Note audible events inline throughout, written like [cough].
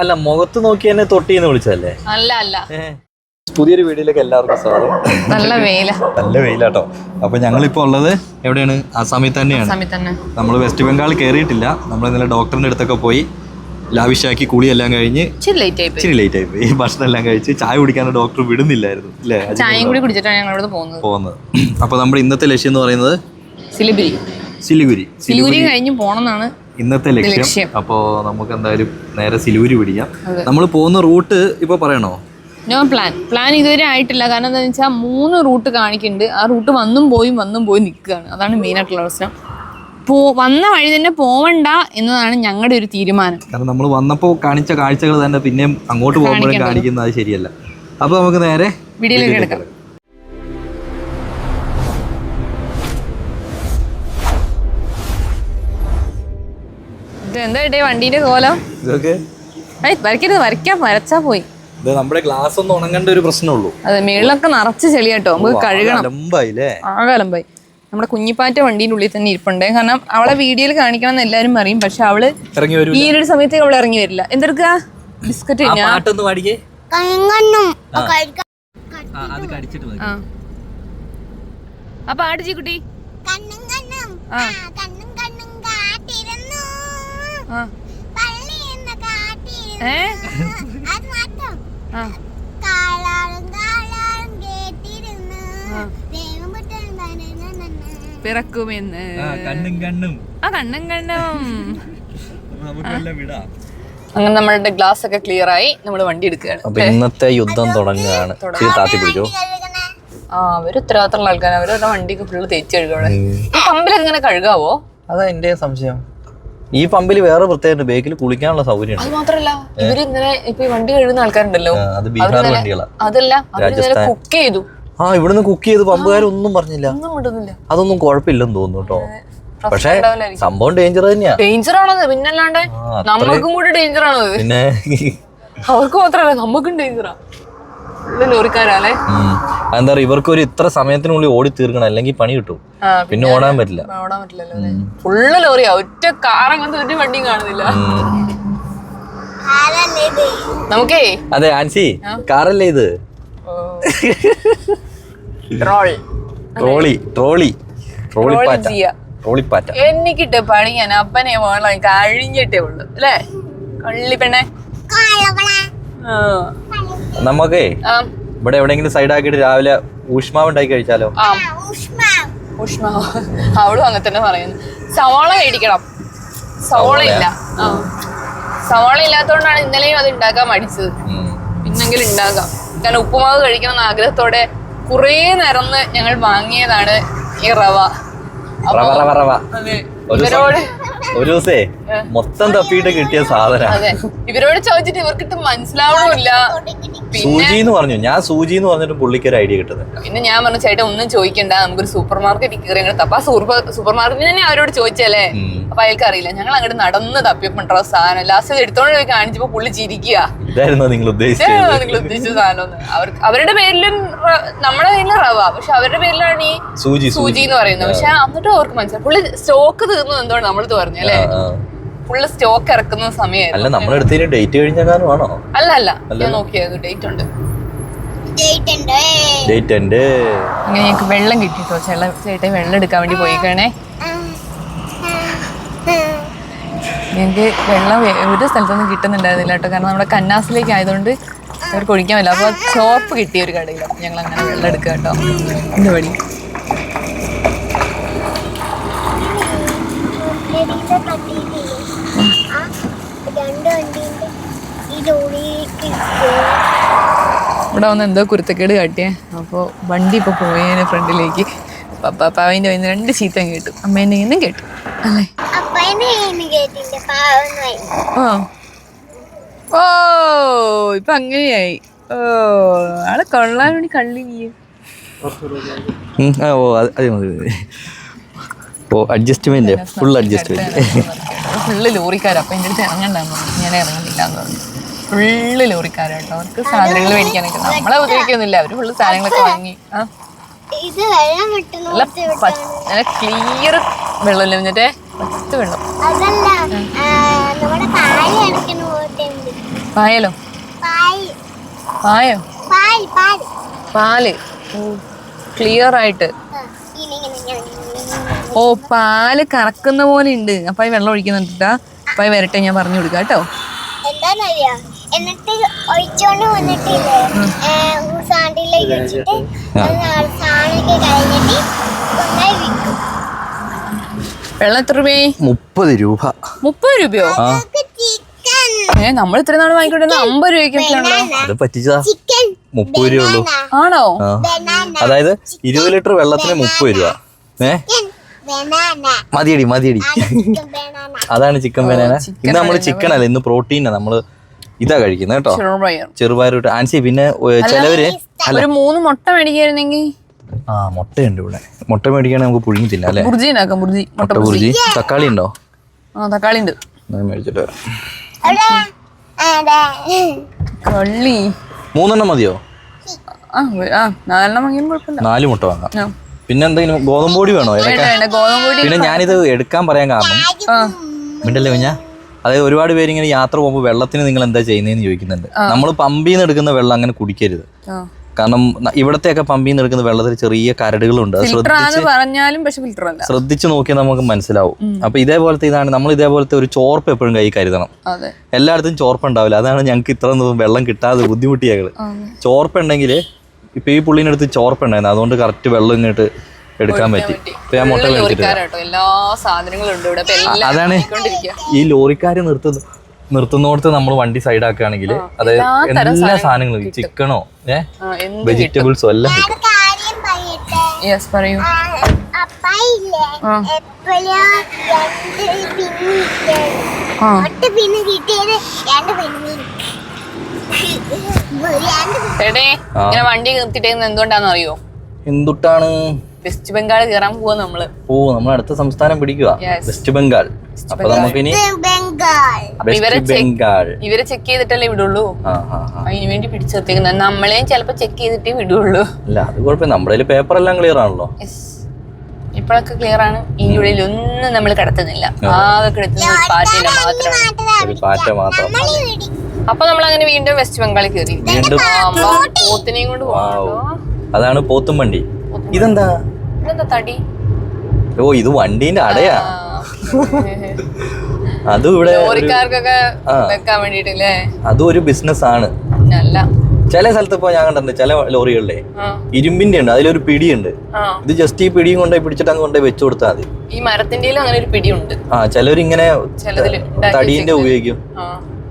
അല്ല മുഖത്ത് നോക്കി എന്നെ തൊട്ടിന്ന് വിളിച്ചല്ലേ അല്ല അല്ല. പുതിയൊരു വീഡിയോയിലേക്ക് എല്ലാവർക്കും സ്വാഗതം. നല്ല വെയില. നല്ല വെയിലാട്ടോ. അപ്പൊ ഞങ്ങളിപ്പോ ഉള്ളത് എവിടെയാണ്? ആസാമിൽ തന്നെയാണ്. തന്നെ. നമ്മൾ വെസ്റ്റ് ബംഗാളിൽ കയറിയിട്ടില്ല നമ്മൾ ഇന്നലെ ഡോക്ടറിന്റെ അടുത്തൊക്കെ പോയി ലാവിഷാക്കി കുളിയെല്ലാം കഴിഞ്ഞ് ഇച്ചിരി ലേറ്റ് ആയി പോയി. ഭക്ഷണം എല്ലാം കഴിച്ച് ചായ കുടിക്കാൻ ഡോക്ടർ വിടുന്നില്ലായിരുന്നു. അല്ലേ ചായയും കൂടി കുടിച്ചിട്ടാണ് ഞങ്ങൾ പോകുന്നത്. അപ്പൊ നമ്മുടെ ഇന്നത്തെ ലക്ഷ്യം എന്ന് പറയുന്നത് സിലിഗുരി. സിലിഗുരി സിലിഗുരി. കഴിഞ്ഞ് പോണെന്നാണ് ഇന്നത്തെ ലക്ഷ്യം. അപ്പോ നമുക്ക് എന്തായാലും നേരെ സിലൂരി പിടിക്കാം. നമ്മൾ പോകുന്ന റൂട്ട് ഇപ്പൊ പറയണോ? No plan. പ്ലാൻ ഇതുവരെ ആയിട്ടില്ല. കാരണം എന്താണെന്ന് വെച്ചാൽ മൂന്ന് റൂട്ട് കാണിക്കുന്നുണ്ട്. ആ റൂട്ട് വന്നും പോയും വന്നും പോയി നിൽക്കുകയാണ്. അതാണ് മെയിൻ ആയിട്ടുള്ള പ്രശ്നം പോ വന്ന വഴി തന്നെ പോവണ്ട എന്നതാണ് ഞങ്ങളുടെ ഒരു തീരുമാനം. കാരണം നമ്മൾ വന്നപ്പോൾ കാണിച്ച കാഴ്ചകൾ തന്നെ പിന്നെയും അങ്ങോട്ട് പോകുമ്പോഴും കാണിക്കുന്നത് അത് ശരിയല്ല. അപ്പോൾ നമുക്ക് നേരെ വീഡിയോയിലേക്ക് എടുക്കാം എന്താ ഇട്ടേ വണ്ടീന്റെ കോലം? ഇതൊക്കെ? വരയ്ക്കരുത് വരയ്ക്കാൻ വരച്ചാ പോയി. ഇത് നമ്മുടെ ഗ്ലാസ് ഒന്ന് ഉണങ്ങേണ്ട ഒരു പ്രശ്നമുള്ളൂ. അതെ മേളിലൊക്കെ നിറച്ച് ചെളിയാട്ടോ നമുക്ക് കഴുകണം. അലമ്പായില്ലേ? ആകാലമ്പായി നമ്മുടെ കുഞ്ഞിപ്പാറ്റ വണ്ടിന്റെ ഉള്ളിൽ തന്നെ ഇരിപ്പുണ്ട്. കാരണം അവളെ വീഡിയോയിൽ കാണിക്കണം എന്ന് എല്ലാവരും പറയും. പക്ഷെ അവൾ ഇറങ്ങി വരൂ ഈ ഒരു സമയത്ത് അവൾ ഇറങ്ങി വരില്ല. എന്തെടുക്ക ബിസ്ക്കറ്റ് ആ ഞാൻ പാട്ടൊന്ന് പാടിക്കേ. ഏ? ആ. പിറക്കുമെന്ന്. കണ്ണും കണ്ണും. ആ കണ്ണും കണ്ണും. നമുക്കെല്ലാം വിടാം. അങ്ങനെ നമ്മളുടെ ഗ്ലാസ് ഒക്കെ ക്ലിയർ ആയി. നമ്മൾ വണ്ടി എടുക്കുകയാണ്. അപ്പൊ ഇന്നത്തെ യുദ്ധം തുടങ്ങുകയാണ്. താത്തി പിടിച്ചോ ആ അവർ ഉത്തരവാദിത്തമുള്ള ആൾക്കാർ അവരുടെ വണ്ടിക്ക് ഫുള്ള് തേച്ച് കഴുകണം ഈ പമ്പിലൊക്കെ ഇങ്ങനെ കഴുകാവോ? അതാ എന്റെ സംശയം. ഈ പമ്പിൽ വേറെ പ്രത്യേകത ബേക്കിൽ കുളിക്കാനുള്ള സൗകര്യം അത് മാത്രല്ല ഇവർ ഇങ്ങനെ ഇപ്പൊ വണ്ടി കഴുകുന്ന ആൾക്കാരുണ്ടല്ലോ. അത് ബീഹാർ വണ്ടികളാണ് വണ്ടികളാ. അതല്ല അവർ കുക്ക് ചെയ്തു. ആ ഇവിടുന്ന് കുക്ക് ചെയ്ത് പമ്പുകാരൊന്നും പറഞ്ഞില്ല. ഒന്നും പറഞ്ഞില്ല അതൊന്നും കുഴപ്പമില്ലെന്ന് തോന്നുന്നു കേട്ടോ. പക്ഷേ സംഭവം ഡേഞ്ചർ തന്നെയാ. ഡേഞ്ചർ ആണത് പിന്നല്ലാണ്ട് നമ്മൾക്കും കൂടി ഡേഞ്ചർ ആണത്. പിന്നെ അവർക്ക് മാത്രല്ല നമുക്കും ഡേഞ്ചറാ ലോറിക്കാരല്ലേ എന്താ പറയുക ഇവർക്ക് ഒരു ഇത്ര സമയത്തിനുള്ളിൽ ഓടി തീർക്കണം. അല്ലെങ്കിൽ പണി കിട്ടും. പിന്നെ ഓടാൻ പറ്റില്ല. ഓടാൻ പറ്റില്ലല്ലോ ഫുള്ള് ലോറിയാ ഒറ്റ കൊണ്ട് ഒരു വണ്ടിയും കാണുന്നില്ല. നമുക്കേ അതെ ആൻസി കാറല്ലേ ഇത്? ട്രോളി. Trolley trolley. പാറ്റ ട്രോളി പാറ്റ എനിക്കിട്ട് പണിയാൻ അപ്പനെ മോളെ കഴിഞ്ഞിട്ടേ ഉള്ളു. അല്ലേ? കള്ളി പെണ്ണേ. ആ. നമുക്കേ ഇവിടെ എവിടെയെങ്കിലും സൈഡ് ആക്കിയിട്ട് രാവിലെ ഊഷ്മാവ് ഉണ്ടാക്കി കഴിച്ചാലോ? ആ. ഉഷ്മ ഉഷ്മ അവളും അങ്ങനെ തന്നെ പറയുന്നു. സവാള മേടിക്കണം. സവാള ഇല്ല. സവാള ഇല്ലാത്തതുകൊണ്ടാണ് ഇന്നലെയും അത് ഉണ്ടാക്കാൻ മടിച്ചത്. പിന്നെങ്കിലും ഉണ്ടാക്കാം. കാരണം ഉപ്പുമാവ് കഴിക്കണം എന്ന ആഗ്രഹത്തോടെ കുറേ നിറന്ന് ഞങ്ങൾ വാങ്ങിയതാണ് ഈ റവ. റവ റവ റവ. ഒരു ഇവരോട് ഒരു ദിവസേ മൊത്തം തപ്പിയിട്ട് കിട്ടിയ സാധന. ഇവരോട് ചോദിച്ചിട്ട് ഇവർക്കിട്ട് മനസ്സിലാവണമില്ല സൂചി എന്ന് പറഞ്ഞു. ഞാൻ സൂചി എന്ന് പറഞ്ഞിട്ട് പുള്ളിക്ക് ഒരു ഐഡിയ കിട്ടുന്നത്. പിന്നെ ഞാൻ പറഞ്ഞു ചേട്ടാ ഒന്നും ചോദിക്കണ്ട. നമുക്കൊരു സൂപ്പർ മാർക്കറ്റിൽ കയറി അങ്ങനെ തപ്പാ. സൂപ്പർ സൂപ്പർ മാർക്കറ്റിൽ തന്നെ അവരോട് ചോദിച്ചല്ലേ. അപ്പൊ അയാൾക്ക് അറിയില്ല. ഞങ്ങൾ അങ്ങോട്ട് നടന്ന് തപ്പിയപ്പോണ്ടോ സാധനം. ലാസ്റ്റ് എടുത്തോണ്ട് പോയി കാണിച്ചപ്പോ പുള്ളി ചിരിക്കുക ഇതായിരുന്നു നിങ്ങൾ ഉദ്ദേശിച്ചത്. നിങ്ങൾ ഉദ്ദേശിച്ച സാധനം അവർക്ക് അവരുടെ പേരിലും നമ്മുടെ പേരിലും റവ. പക്ഷെ അവരുടെ പേരിലാണ് ഈ സൂചി സൂചി. എന്ന് പറയുന്നത്. പക്ഷെ എന്നിട്ടും അവർക്ക് മനസ്സിലായി. പുള്ളി സ്റ്റോക്ക് തീർന്നു നമ്മൾ നമ്മളത് പറഞ്ഞു അല്ലേ. ഫുള്ള് സ്റ്റോക്ക് ഇറക്കുന്ന സമയമായിരുന്നു. അല്ല നമ്മളെടുത്തതിന് ഡേറ്റ് കഴിഞ്ഞ കാരണമാണോ? അല്ല അല്ല. ഞാൻ നോക്കിയായിരുന്നു ഡേറ്റ് ഉണ്ട്. ഡേറ്റ് ഉണ്ട്. ഡേറ്റ് ഉണ്ട്. അങ്ങനെ ഞങ്ങൾക്ക് വെള്ളം കിട്ടിട്ടോ? ചേട്ട ചേട്ടൻ വെള്ളം എടുക്കാൻ വേണ്ടി പോയിക്കണേ. ഞങ്ങൾക്ക് വെള്ളം ഒരു സ്ഥലത്തൊന്നും കിട്ടുന്നുണ്ടായിരുന്നില്ല കേട്ടോ. കാരണം നമ്മുടെ കന്നാസിലേക്ക് ആയതുകൊണ്ട് അവർക്ക് ഒഴിക്കാൻ പറ്റില്ല. അപ്പോൾ ചോപ്പ് കിട്ടിയ ഒരു കടയിലാണ് ഞങ്ങൾ അങ്ങനെ വെള്ളം എടുക്കുക കേട്ടോ. എന്ത് പണി? ഇതിന്റെ പട്ടിയില്ലേ? ആ രണ്ട് വണ്ടീന്റെ. ഈ ലോറിയിലേക്ക് ഇവിടെ വന്ന് എന്തോ കുരുത്തക്കേട് കാട്ടിയേ. അപ്പോൾ വണ്ടി ഇപ്പോൾ പോയേനെ ഫ്രണ്ടിലേക്ക്. പപ്പാവിന്റെ കയ്യിൽ നിന്ന് രണ്ട് ചീത്തം കേട്ടു. അമ്മേന്റെ കയ്യിൽ നിന്നും കേട്ടു. അല്ലേ? ഓ ഓ ഇപ്പൊ അങ്ങനെയായി. ഓ ആളെ കൊള്ളാൻ വേണ്ടി കള്ളി ഓ അത് മതി. ഓ അഡ്ജസ്റ്റ്മെന്റ് ഫുൾ അഡ്ജസ്റ്റ്മെന്റ് ഫുള്ള് ലോറിക്കാർ അപ്പോൾ എന്റെ അടുത്ത് ഇറങ്ങണ്ടെന്ന് പറഞ്ഞു. ഞാൻ ഇറങ്ങുന്നില്ല എന്ന് പറഞ്ഞു ഫുള്ള് ലോറിക്കാരാട്ടോ അവർക്ക് സാധനങ്ങൾ മേടിക്കാനൊക്കെ നമ്മളെ ഉപദ്രവിക്കൊന്നുമില്ല അവർ ഫുള്ള് സാധനങ്ങളൊക്കെ വാങ്ങി. ആ. ഇത് വെള്ളം വിട്ടുന്നു നല്ല ക്ലിയർ വെള്ളം. എന്നിട്ടേ പത്ത് വെള്ളം പായലോ? പായോ. പാൽ. ക്ലിയർ ആയിട്ട്. ഓ പാൽ കറക്കുന്ന പോലെ ഉണ്ട്. അപ്പൊ ഈ വെള്ളം ഒഴിക്കുന്നുണ്ടാ അപ്പൊ വരട്ടെ ഞാൻ പറഞ്ഞു കൊടുക്കാം കേട്ടോ. എന്നിട്ട് ഒഴിച്ചോണ്ട് വന്നിട്ടില്ലേ? സാണ്ടിലേക്ക് വെച്ചിട്ട് സാധനമൊക്കെ കഴിഞ്ഞിട്ട് വിൽക്കും. വെള്ളം എത്ര രൂപയെ മുപ്പത് രൂപ. മുപ്പത് രൂപയോ? ചിക്കൻ ഏ നമ്മൾ ഇത്ര നാൾ വാങ്ങിക്കൊണ്ടിരുന്ന അമ്പത് രൂപയ്ക്കൊക്കെയാണല്ലോ. അത് പറ്റിച്ചതാ. ചിക്കൻ മുപ്പത് രൂപ ഉള്ളൂ. ആണോ അതായത് ഇരുപത് ലിറ്റർ വെള്ളത്തിന് മുപ്പത് രൂപ. ഏ? ചിക്കൻ ബനാന മതിയടി മതിയടി. അതാണ് ചിക്കൻ ബനാന ഇന്ന് നമ്മൾ ചിക്കൻ അല്ല ഇന്ന് പ്രോട്ടീനാ നമ്മൾ ഇതാ കഴിക്കുന്നത് കേട്ടോ. ചെറുപയർ. ആൻസി പിന്നെ ചിലവര് ഒരു മൂന്ന് മുട്ട മേടിക്കായിരുന്നെങ്കിൽ ആ മുട്ടയുണ്ട് ഇവിടെ. മുട്ട മേടിക്കുകയാണെങ്കിൽ നമുക്ക് പുഴുങ്ങി തിന്നാം അല്ലേ ബുർജി മുട്ട ബുർജി തക്കാളി ഉണ്ടോ? ആ തക്കാളി ഉണ്ട് മേടിച്ചിട്ട് കള്ളി. മൂന്നെണ്ണം മതിയോ? ആ നാലെണ്ണം വാങ്ങിയാലും കുഴപ്പമില്ല. നാല് മുട്ട വാങ്ങാം. പിന്നെ എന്തെങ്കിലും ഗോതമ്പ് പൊടി വേണോ? വേണ്ട ഗോതമ്പ് പൊടി പിന്നെ ഞാനിത് എടുക്കാൻ പറയാൻ കാരണം ആ. മിണ്ടല്ലേ കുഞ്ഞാ അതായത് ഒരുപാട് പേര് ഇങ്ങനെ യാത്ര പോകുമ്പോൾ വെള്ളത്തിന് നിങ്ങൾ എന്താ ചെയ്യുന്നതെന്ന് ചോദിക്കുന്നുണ്ട്. നമ്മൾ പമ്പിൽ നിന്ന് എടുക്കുന്ന വെള്ളം അങ്ങനെ കുടിക്കരുത്. ആ. കാരണം ന- ഇവിടത്തെയൊക്കെ പമ്പിൽ നിന്ന് എടുക്കുന്ന വെള്ളത്തിൽ ചെറിയ കരടുകളുണ്ട്. അത് ഫിൽറ്റർ ശ്രദ്ധിച്ച് ആണെന്ന് പറഞ്ഞാലും പക്ഷെ ഫിൽറ്റർ അല്ല. ശ്രദ്ധിച്ചു നോക്കിയാൽ നമുക്ക് മനസ്സിലാവും. അപ്പൊ ഇതേപോലത്തെ ഇതാണ് നമ്മൾ ഇതേപോലത്തെ ഒരു ചോർപ്പ് എപ്പോഴും കൈ കരുതണം. അതെ. എല്ലായിടത്തും ചോർപ്പ് ഉണ്ടാവില്ല അതാണ് ഞങ്ങൾക്ക് ഇത്ര ഒന്നും വെള്ളം കിട്ടാതെ ബുദ്ധിമുട്ടിയകൾ അതെ. ഇപ്പൊ ഈ പുള്ളീന്റെ അടുത്ത് ചോർപ്പുണ്ടായിരുന്നു. അതുകൊണ്ട് കറക്റ്റ് വെള്ളം ഇങ്ങോട്ട് എടുക്കാൻ പറ്റി. ഇപ്പൊ ഞാൻ മുട്ട മേടിച്ചിട്ട് ലോറിക്കാരാട്ടോ എല്ലാ സാധനങ്ങളും ഉണ്ട് ഇവിടെ. ഇപ്പൊ എല്ലാം അതാണ് ഈ ലോറിക്കാര് നിർത്തുന്നു നിർത്തുന്നോടത്ത് നമ്മൾ വണ്ടി സൈഡ് ആക്കുകയാണെങ്കിൽ അതായത് എല്ലാ സാധനങ്ങളും ചിക്കണോ ഏ? ആ, എന്ത് വെജിറ്റബിൾസോ എല്ലാം പറയൂ. ആ, എടേ ഇങ്ങനെ വണ്ടി നിർത്തിട്ടേന്ന് എന്തുകൊണ്ടാന്ന് അറിയോ? എന്തുട്ടാണ്? വെസ്റ്റ് ബംഗാൾ കയറാൻ പോവാ നമ്മൾ. ഓ നമ്മൾ അടുത്ത സംസ്ഥാനം പിടിക്കുക. വെസ്റ്റ് ബംഗാൾ അപ്പൊ നമുക്കിനി ബംഗാൾ ഇവരെ ചെക്ക് ചെയ്തിട്ടല്ലേ വിടുള്ളൂ. ആ ആ ആ. അതിന് വേണ്ടി പിടിച്ചു നിർത്തിക്കുന്നത് നമ്മളെയും ചിലപ്പോ ചെക്ക് ചെയ്തിട്ടേ വിടുള്ളൂ. അല്ല അത് കുഴപ്പമില്ല. നമ്മുടെ പേപ്പർ എല്ലാം ക്ലിയർ ആണല്ലോ. ഇപ്പോഴൊക്കെ ക്ലിയർ ആണ്. ഇനി ഇവിടെ ഒന്നും നമ്മൾ കടത്തുന്നില്ല. ആകെ കിടത്തുന്ന ഒരു മാത്രം പാറ്റ മാത്രം. അപ്പൊ നമ്മൾ അങ്ങനെ വീണ്ടും വെസ്റ്റ് ബംഗാളിൽ കയറി വീണ്ടും പോത്തിനെയും കൊണ്ട് അതാണ് പോത്തും വണ്ടി. ഇതെന്താ? ഇതെന്താ തടി? ഓ ഇത് വണ്ടീന്റെ അടയാ. [laughs] അതും ഇവിടെ അതും ഒരു ബിസിനസ് ആണ് ചില സ്ഥലത്ത് ഇപ്പൊ ഞാൻ കണ്ടിട്ടുണ്ട് ചില ലോറികളിലെ. ഇരുമ്പിന്റെ ഉണ്ട് അതിലൊരു പിടിയുണ്ട്. ഇത് ജസ്റ്റ് ഈ പിടിയും കൊണ്ടുപോയി പിടിച്ചിട്ട് അങ്ങ് കൊണ്ടുപോയി വെച്ചു കൊടുത്താൽ മതി. ഈ മരത്തിന്റെ അങ്ങനെ ഒരു പിടിയുണ്ട്. ആ ചിലവരിങ്ങനെ തടീന്റെ ഉപയോഗിക്കും.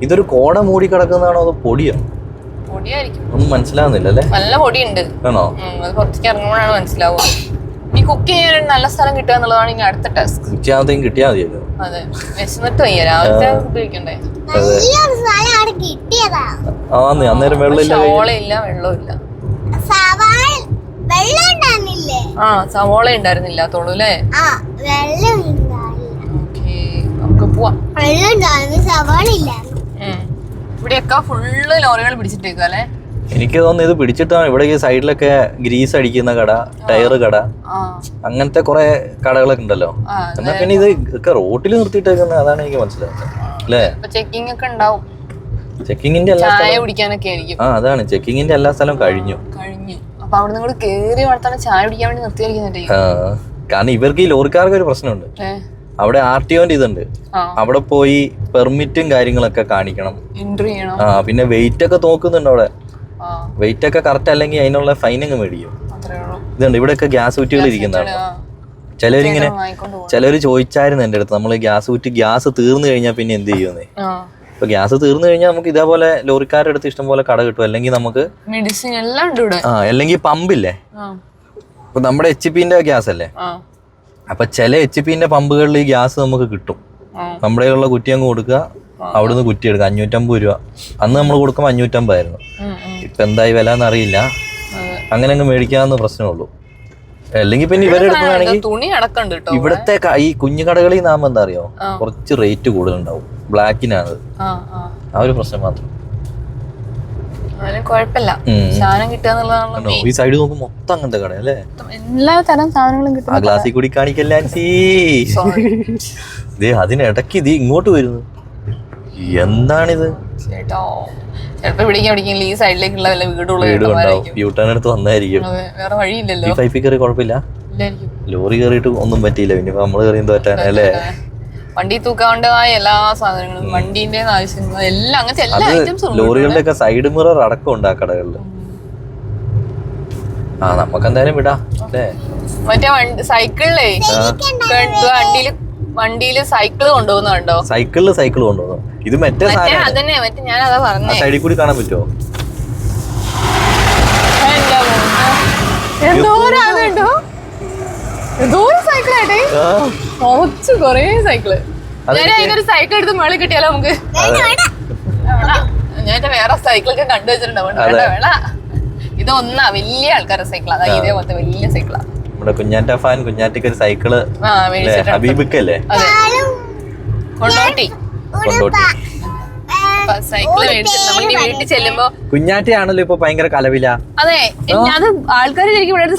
ഇതൊരു കോട മൂടി കിടക്കുന്നതാണോ അതോ പൊടിയോ? പൊടിയായിരിക്കും. ഒന്നും മനസ്സിലാവുന്നില്ല അല്ലേ നല്ല പൊടിയുണ്ട്. ആണോ? അത് പുറത്തേക്ക് ഇറങ്ങുമ്പോഴാണ് മനസ്സിലാവുക. ഈ കുക്ക് ചെയ്യാൻ ഒരു നല്ല സ്ഥലം കിട്ടുക എന്നുള്ളതാണ് ഇനി അടുത്ത ടാസ്ക് ഉച്ചയാകത്തേക്കും കിട്ടിയാൽ മതിയല്ലോ. അതെ. വിശന്നിട്ട് വയ്യ. രാവിലത്തെ അവിടെ ആന്ന് അന്നേരം വെള്ളമില്ല. സവോളയില്ല വെള്ളമില്ല ആ സവോള ഉണ്ടായിരുന്നില്ല. ഓക്കേ നമുക്ക് പോവാം. സവാള ഇല്ലായിരുന്നു. ഇവിടെയൊക്കെ ഫുള്ള് ലോറികൾ അല്ലേ? എനിക്ക് തോന്നുന്നു ഇത് പിടിച്ചിട്ടാണ് ഇവിടെ ഈ സൈഡിലൊക്കെ ഗ്രീസ് അടിക്കുന്ന കട ടയർ കട. അങ്ങനത്തെ കുറെ കടകളൊക്കെ ഉണ്ടല്ലോ. എന്നാ പിന്നെ ഇത് ഒക്കെ റോട്ടിൽ നിർത്തിയിട്ടേക്കുന്നത് അതാണ് എനിക്ക് മനസ്സിലാവുന്നത്. അല്ലേ? ചെക്കിംഗ് ഒക്കെ ഉണ്ടാവും. ചെക്കിങ്ങിന്റെ എല്ലാ ആ അതാണ്. ചെക്കിങ്ങിന്റെ എല്ലാ സ്ഥലവും കഴിഞ്ഞു. കഴിഞ്ഞു. അപ്പൊ അവിടെ നിന്ന് കേറി വളർത്താണ് ചായ വേണ്ടി കാരണം ഇവർക്ക് ഈ ലോറിക്കാർക്ക് ഒരു പ്രശ്നമുണ്ട്. അവിടെ ആർ ടി ഒന്റെ ഇതുണ്ട്. അവിടെ പോയി പെർമിറ്റും കാര്യങ്ങളൊക്കെ കാണിക്കണം. എൻട്രി ചെയ്യണം. ആ പിന്നെ വെയിറ്റ് ഒക്കെ നോക്കുന്നുണ്ട് അവിടെ. വെയിറ്റ് ഒക്കെ കറക്റ്റ് അല്ലെങ്കിൽ അതിനുള്ള ഫൈൻ അങ്ങ് മേടിക്കും. ഇതുണ്ട് ഇവിടെയൊക്കെ ഗ്യാസ് കുറ്റികൾ ഇരിക്കുന്നതാണ്. ചിലവരിങ്ങനെ ചിലവർ ചോദിച്ചായിരുന്നു എന്റെ അടുത്ത് നമ്മൾ ഗ്യാസ് കുറ്റി ഗ്യാസ് തീർന്നു കഴിഞ്ഞാൽ പിന്നെ എന്ത് ചെയ്യുന്നേ? ആ. ഇപ്പൊ ഗ്യാസ് തീർന്നു കഴിഞ്ഞാൽ നമുക്ക് ഇതേപോലെ ലോറിക്കാരുടെ അടുത്ത് ഇഷ്ടംപോലെ കട കിട്ടും. അല്ലെങ്കിൽ നമുക്ക് മെഡിസിൻ എല്ലാം ആ അല്ലെങ്കിൽ പമ്പില്ലേ ഇപ്പൊ നമ്മുടെ എച്ച് പിന്റെ ഗ്യാസ് അല്ലേ? അപ്പൊ ചില എച്ച് പിന്റെ പമ്പുകളിൽ ഈ ഗ്യാസ് നമുക്ക് കിട്ടും. നമ്മുടെ ഉള്ള കുറ്റി അങ്ങ് കൊടുക്കുക അവിടുന്ന് കുറ്റി എടുക്കുക. അഞ്ഞൂറ്റമ്പത് രൂപ. അന്ന് നമ്മൾ കൊടുക്കുമ്പോൾ അഞ്ഞൂറ്റമ്പതായിരുന്നു. ഇപ്പൊ എന്തായി വില എന്നറിയില്ല. അങ്ങനെ അങ്ങ് മേടിക്കാവുന്ന പ്രശ്നമുള്ളൂ അല്ലെങ്കിൽ പിന്നെ ഇവരെടുക്കുകയാണെങ്കിൽ ഇത് തുണി അടക്കണ്ട് ഇവിടുത്തെ ഈ കുഞ്ഞു കടകളിൽ എന്താ അറിയോ? കുറച്ച് റേറ്റ് കൂടുതലുണ്ടാവും. ബ്ലാക്കിനാണ് ആ ഒരു പ്രശ്നം മാത്രം. അതിന് കുഴപ്പമില്ല. ഉം. സാധനം കിട്ടുക എന്നുള്ളതാണല്ലോ ഈ സൈഡ് മൊത്തം അങ്ങനത്തെ കട അല്ലേ? എല്ലാ തരം സാധനങ്ങളും ആ കിട്ടും ഗ്ലാസ്സിൽ കൂടി കാണിക്കല്ല ആൻസി Sorry. ദേ അതിനിടയ്ക്ക് ഇത് ഇങ്ങോട്ട് വരുന്നു. എന്താണിത്? ചേട്ടോ ചിലപ്പോ പിടിക്കാൻ പിടിക്കില്ല. ഈ സൈഡിലേക്കുള്ള വല്ല വീടുള്ള വീട് ഉണ്ടാവും. ചേട്ടന്മാരായിരിക്കും വന്നായിരിക്കും. വേറെ വഴിയില്ലല്ലോ. ഈ ഫൈഫിൽ കയറി കുഴപ്പമില്ല. ലോറി കയറിയിട്ട് ഒന്നും പറ്റിയില്ല. പിന്നെ നമ്മൾ കയറി എന്തോ പറ്റാൻ അല്ലേ? വണ്ടി തൂക്കാവേണ്ടതായ എല്ലാ സാധനങ്ങളും വണ്ടീന്റെ ആവശ്യങ്ങളും എല്ലാം അങ്ങനത്തെ എല്ലാ ഐറ്റംസും ലോറികളുടെ ഒക്കെ സൈഡ് മിറർ അടക്കം ഉണ്ട് ആ കടകളിൽ ആ നമുക്ക് എന്തായാലും വിടാം അല്ലേ? മറ്റേ സൈക്കിളിലേ വണ്ടിയിൽ വണ്ടിയിൽ സൈക്കിൾ കൊണ്ടുപോകുന്ന കണ്ടോ സൈക്കിളിൽ സൈക്കിൾ കൊണ്ടുപോകുന്നു. ഇത് മറ്റേ മറ്റേ അതന്നെ മറ്റേ ഞാൻ അതാ പറഞ്ഞു. പറഞ്ഞേ സൈഡിൽ കൂടി കാണാൻ പറ്റുമോ എന്റെ മോനെ. എന്തോരം അതുണ്ടോ എന്തോരം സൈക്കിളായിട്ടേ കുറച്ച് കൊറേ സൈക്കിൾ അതൊക്കെ- ഞാൻ അതിനൊരു സൈക്കിൾ എടുത്ത് മേളിൽ കിട്ടിയാലോ നമുക്ക്. ഞാൻ വേറെ സൈക്കിളൊക്കെ കണ്ടു വെച്ചിട്ടുണ്ടാവും അതുകൊണ്ട് വേണ്ട വേണ്ട. ഇത് ഒന്നാ വലിയ ആൾക്കാരുടെ സൈക്കിളാ ഇതേപോലത്തെ വലിയ സൈക്കിളാ നമ്മുടെ കുഞ്ഞാറ്റ ഫാൻ കുഞ്ഞാറ്റയ്ക്ക് ഒരു സൈക്കിൾ ഹബീബിക്കല്ലേ? കൊണ്ടോട്ടി. കൊണ്ടോട്ടി. കുഞ്ഞാറ്റയാണല്ലോ ഇപ്പൊ ഭയങ്കര കലവില. അതെ. അത് ആൾക്കാർ ശരിക്കും ഇവിടെ